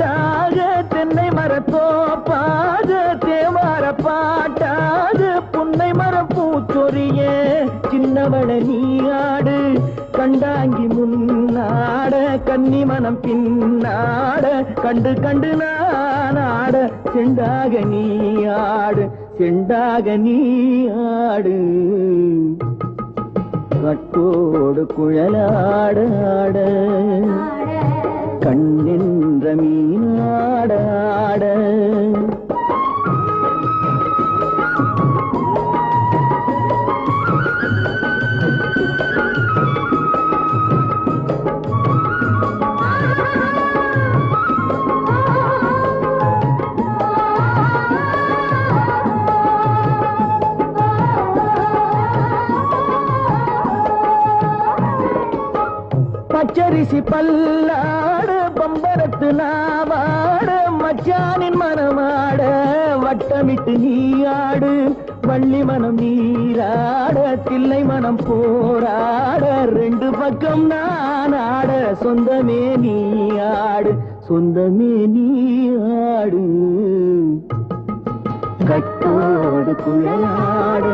பாட்டாக தென்னை மரத்தோப்பாக தேவார பாட்டாக புன்னை மரம் பூச்சொறிய சின்னவள நீயாடு கண்டாங்கி முன்னாட கன்னி மனம் பின்னாட கண்டு கண்டு நானாட செண்டாக நீயாடு செண்டாக நீயாடு கட்டோடு குழலாட ஆட. கண்ணென்ற மீனாட ஆட பச்சரிசி பல்லாட பம்பரத்து நாவாட மச்சானின் மனமாட வட்டமிட்டு நீயாடு வள்ளி மனம் நீராட தில்லை மனம் போராட ரெண்டு பக்கம் நான் ஆட சொந்தமே நீயாடு சொந்தமே நீயாடு கட்டோடு குழலாட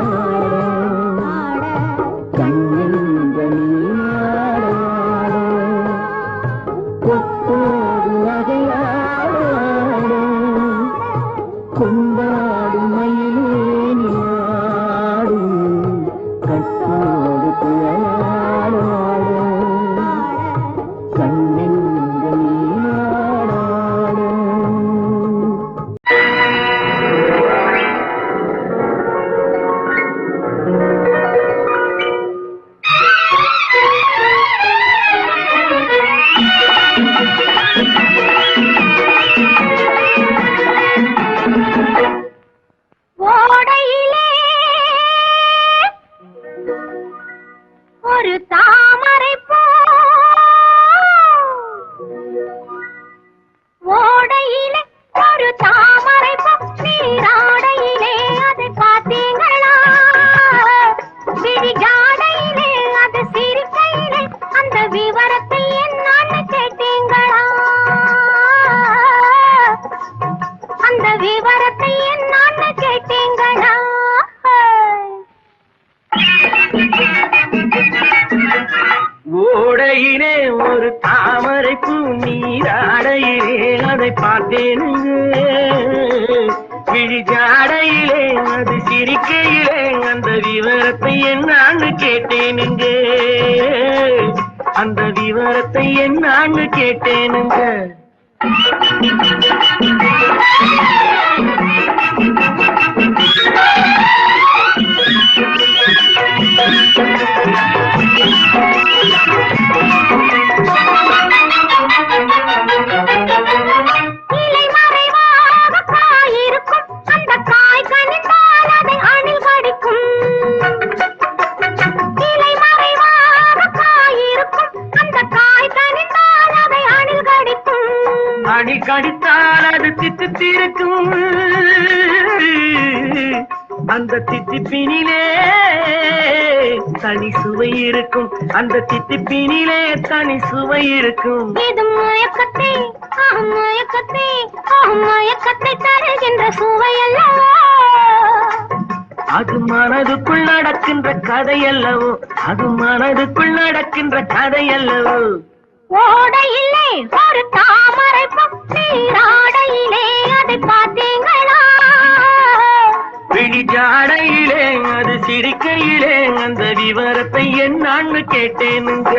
விழிஜாடையிலே அது சிரிக்கையிலே அந்த விவரத்தை என்னான்னு கேட்டேனுங்க அந்த விவரத்தை என்னான்னு கேட்டேனுங்க அடி கடித்தால் அது தித்தித்திருக்கும் அந்த தித்திப்பினிலே தனி சுவை இருக்கும். அந்த தித்திப்பினிலே தனி சுவை இருக்கும். இது மயக்கத்தை மயக்கத்தை மயக்கத்தை தருகின்ற சுவையல்லவோ அது மனதுக்குள் நடக்கின்ற கதை அல்லவோ அது மனதுக்குள் நடக்கின்ற கதை அல்லவோ ஓடையிலே ஒரு தாமரை பூ நீராடையிலே அதை பார்த்தீங்களா? விழிஜாடையிலே அது சிரிக்கையிலே அந்த விவரத்தை என்னான்னு கேட்டேனுங்க.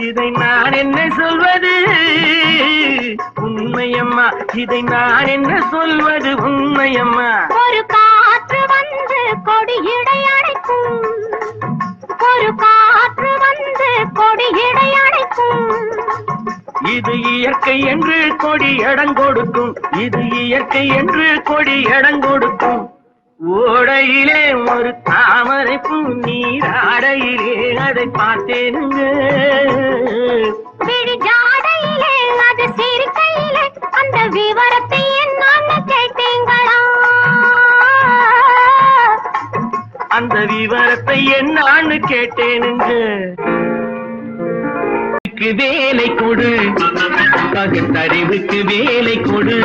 இதை நான் என்ன சொல்வது? உண்மையம்மா இதை நான் என்ன சொல்வது? உண்மையம்மா ஒரு காற்று வந்து கொடியிடை அடைக்கும் ஒரு காற்று வந்து கொடியிடை அடைக்கும் இது இயற்கை என்று கொடி கொடுக்கும் இது இயற்கை என்று கொடி கொடுக்கும் ஓடையிலே ஒரு தாமரை பூ நீராடையிலே அதை பார்த்தேனுங்க. அந்த விவரத்தை அந்த விவரத்தை என்னான்னு கேட்டேனுங்க. வேலை கொடு. பகுத்தறிவுக்கு வேலை கொடு.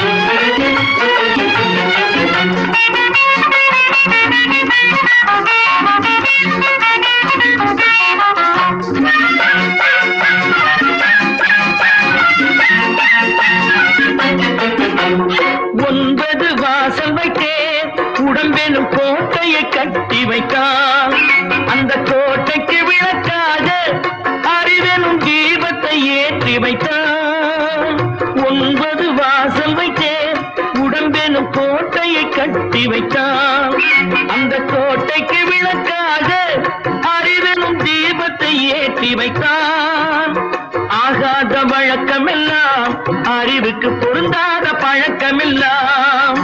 பழக்கமெல்லாம்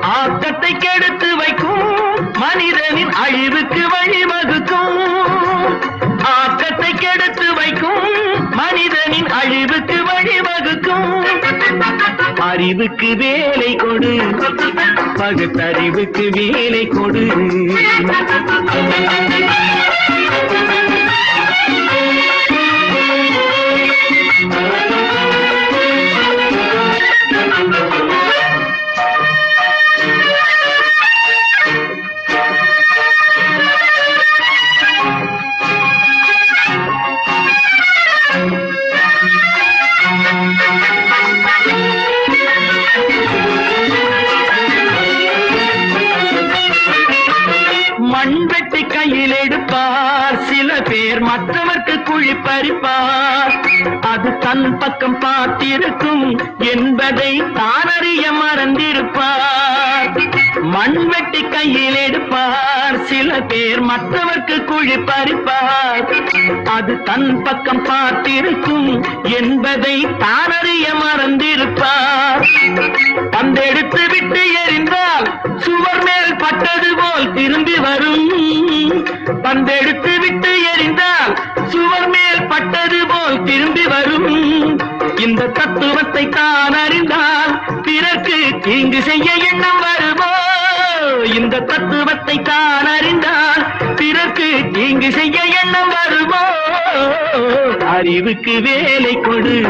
ஆக்கத்தை கெடுத்து வைக்கும் மனிதனின் அழிவுக்கு வழிவகுக்கும். ஆக்கத்தை கெடுத்து வைக்கும் மனிதனின் அழிவுக்கு வழிவகுக்கும். அறிவுக்கு வேலை கொடு பகுத்தறிவுக்கு வேலை கொடு. கையில் எடுப்பார். சில பேர் மற்றவர்க்கு குழி பறிப்பார். அது தன் பக்கம் பார்த்திருக்கும் என்பதை தானறிய மறந்திருப்பார். மண் வெட்டி கையில் எடுப்பார். சில பேர் மற்றவர்க்கு குழி பறிப்பார். அது தன் பக்கம் பார்த்திருக்கும் என்பதை தானறிய மறந்திருப்பார். பந்தெடுத்து விட்டு எறிந்தால் சுவர் மேல் பட்டது போல் திரும்பி வரும். பந்தெடுத்து விட்டு எறிந்தால் சுவர் மேல் பட்டது போல் திரும்பி வரும். இந்த தத்துவத்தை தான் அறிந்தால் பிறர்க்கு தீங்கு செய்ய எண்ணம் வருமோ? இந்த தத்துவத்தை தான் அறிந்தால் பிறர்க்கு தீங்கு செய்ய எண்ணம் வருமோ? அறிவுக்கு வேலை கொடு.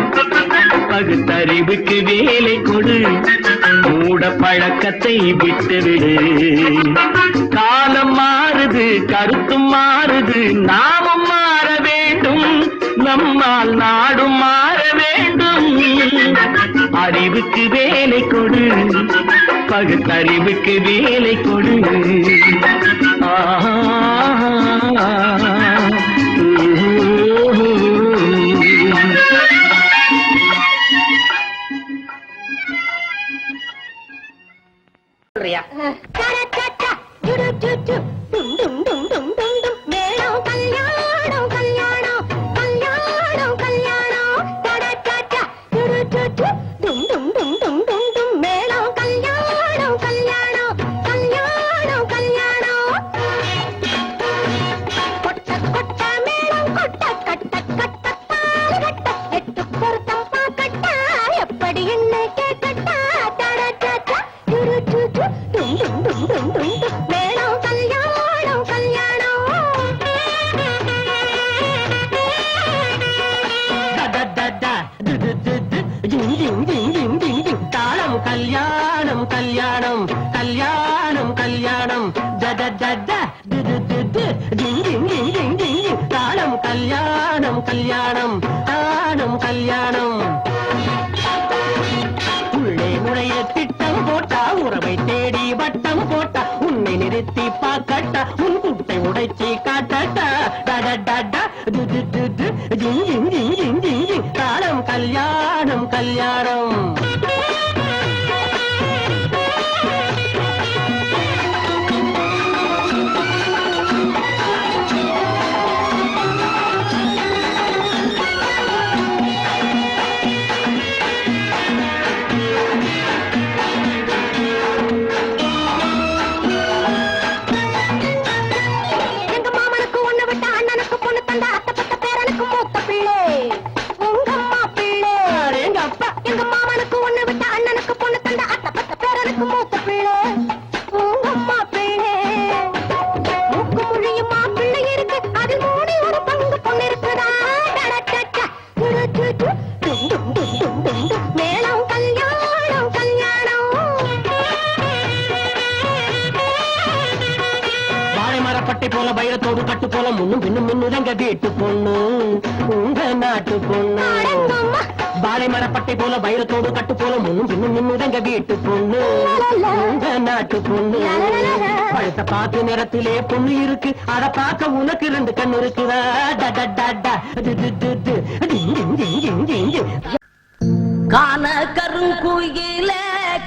பகுத்தறிவுக்கு வேலை கொடு. மூட பழக்கத்தை விட்டுவிடு. காலம் மாறுது கருத்தும் மாறுது. நாமும் மாற வேண்டும். நம்மால் நாடும் மாற வேண்டும். அறிவுக்கு வேலை கொடு. பகுத்தறிவுக்கு வேலை கொடு. ஆ வைரத்தோடு கட்டு போல முன்னும் பின்னும் மின்னுதங்க வீட்டு பொண்ணு. உங்க நாட்டு பொண்ணு. வாழை மரப்பட்டை போல வைரத்தோடு கட்டு போல முன்னும் பின்னும் மின்னுதங்க வீட்டு பொண்ணு. உங்க நாட்டு பொண்ணு. பழுத்த பார்த்து நிறத்திலே பொண்ணு இருக்கு. அத பார்க்க உனக்கு ரெண்டு கண்ணு இருக்குதா. காண கருங்குயில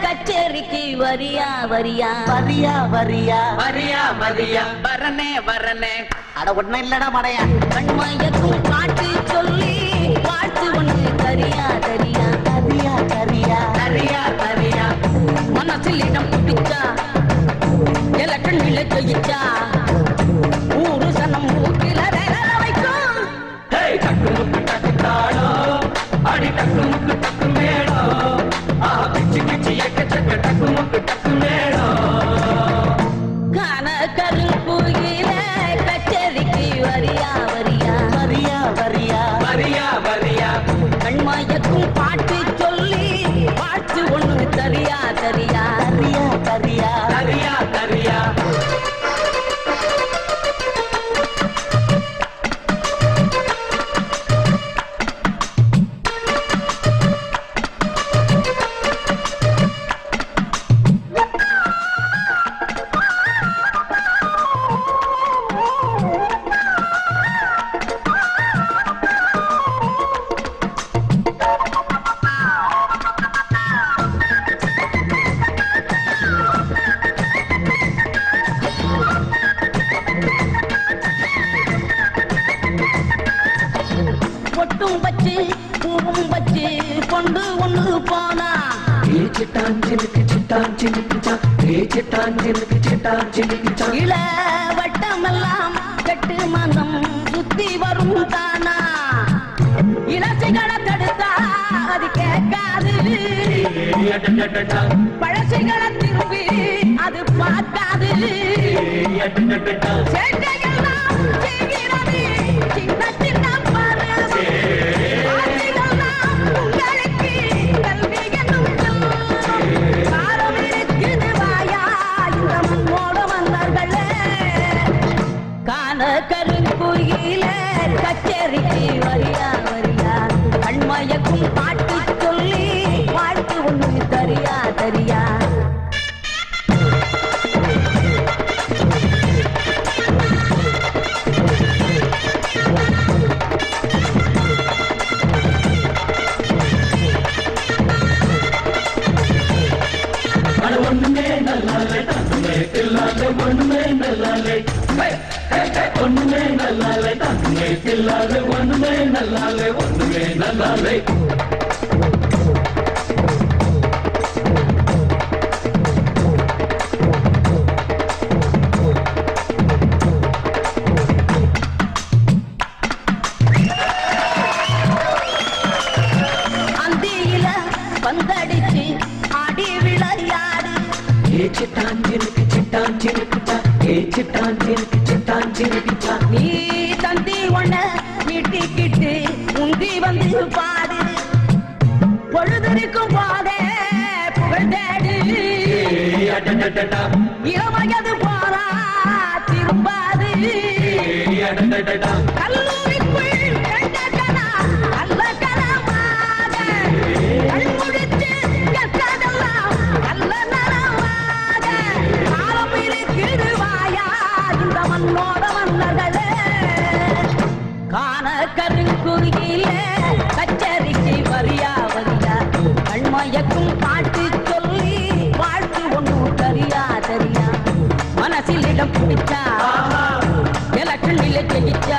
கச்சேரிக்கு வரியா வரியா? வரியா வரியா. வரியா வரியா வரனே வரனே. அட ஒண்ணு இல்லடா மடையா. கண்மயக்கும் பாட்டு சொல்லி வாழ்த்து ஒண்ணு தரியா தரியா. தரியா தரியா. தரியா தரியா. மனசில் இடம் பிடிச்சா எலக்கண் விலை ஜெயிச்சா Thank you. சிட்டான் சினுக்கு சா ஏ சிட்டான் சினுக்கு சிட்டான் சினுக்கு இள வட்டமெல்லாம் கட்டு மனம் சுத்தி வரும் தானா? இளசைகளை தடுத்தா அது கேட்காது. பழசைகளை திரும்பி அது பார்க்காது. சேட்டையெல்லாம் சிட்டான் சினுக்கு சிட்டான் சினுக்கு ஏ சிட்டான் சினுக்கு சிட்டான் சினுக்கு நீ தந்தி ஒண்ண மீட்டிக்கிட்டு உந்தி வந்து பாடு பொழுதறிக்கும் போதே புகழ் தேடு இளவயது போறா திரும்பாது கல்லூரி எலக்ஷன் இல்ல ஜெயிச்சா